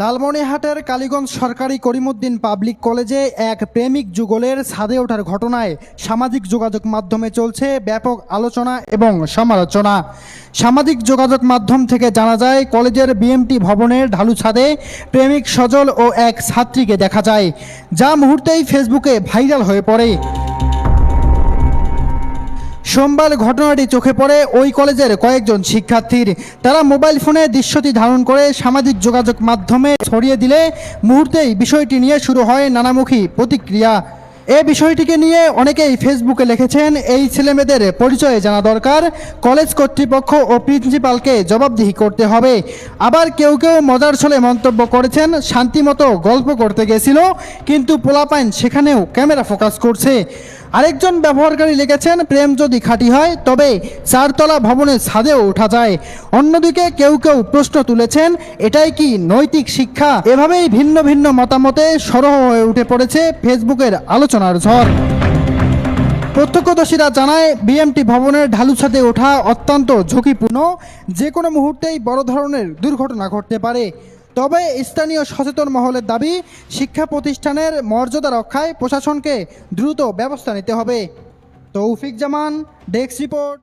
লালমনিরহাটের কালীগঞ্জ সরকারি করিমুদ্দিন পাবলিক কলেজে এক প্রেমিক যুগলের ছাদে ওঠার ঘটনায় সামাজিক যোগাযোগ মাধ্যমে চলছে ব্যাপক আলোচনা এবং সমালোচনা। সামাজিক যোগাযোগ মাধ্যম থেকে জানা যায়, কলেজের বিএমটি ভবনের ঢালু ছাদে প্রেমিক সজল ও এক ছাত্রীকে দেখা যায়, যা মুহূর্তেই ফেসবুকে ভাইরাল হয়ে পড়ে। সোমবার ঘটনাটি চোখে পড়ে ওই কলেজের কয়েকজন শিক্ষার্থীর। তারা মোবাইল ফোনে দৃশ্যটি ধারণ করে সামাজিক যোগাযোগ মাধ্যমে ছড়িয়ে দিলে মুহূর্তেই বিষয়টি নিয়ে শুরু হয় নানামুখী প্রতিক্রিয়া। এ বিষয়টিকে নিয়ে অনেকেই ফেসবুকে লিখেছেন, এই ছেলেমেয়েদের পরিচয়ে জানা দরকার। কলেজ কর্তৃপক্ষ ও প্রিন্সিপালকে জবাবদিহি করতে হবে। আবার কেউ কেউ মজার ছলে মন্তব্য করেছেন, শান্তিমতো গল্প করতে গেছিল, কিন্তু পোলাপাইন সেখানেও ক্যামেরা ফোকাস করছে। আরেকজন ব্যবহারকারী লিখেছেন, প্রেম যদি খাঁটি হয়, তবে চারতলা ভবনের ছাদেও ওঠা যায়। অন্যদিকে কেউ কেউ প্রশ্ন তুলেছেন, এটাই কি নৈতিক শিক্ষা? এভাবেই ভিন্ন ভিন্ন মতামতে সরহ হয়ে উঠে পড়েছে ফেসবুকের আলোচনার ঝড়। প্রত্যক্ষদর্শীরা জানায়, বিএমটি ভবনের ঢালু ছাদে ওঠা অত্যন্ত ঝুঁকিপূর্ণ। যে কোনো মুহূর্তেই বড় ধরনের দুর্ঘটনা ঘটতে পারে। তবে স্থানীয় সচেতন মহলের দাবি, শিক্ষা প্রতিষ্ঠানের মর্যাদা রক্ষায় প্রশাসনকে দ্রুত ব্যবস্থা নিতে হবে। তৌফিক জামান, ডেস্ক রিপোর্ট।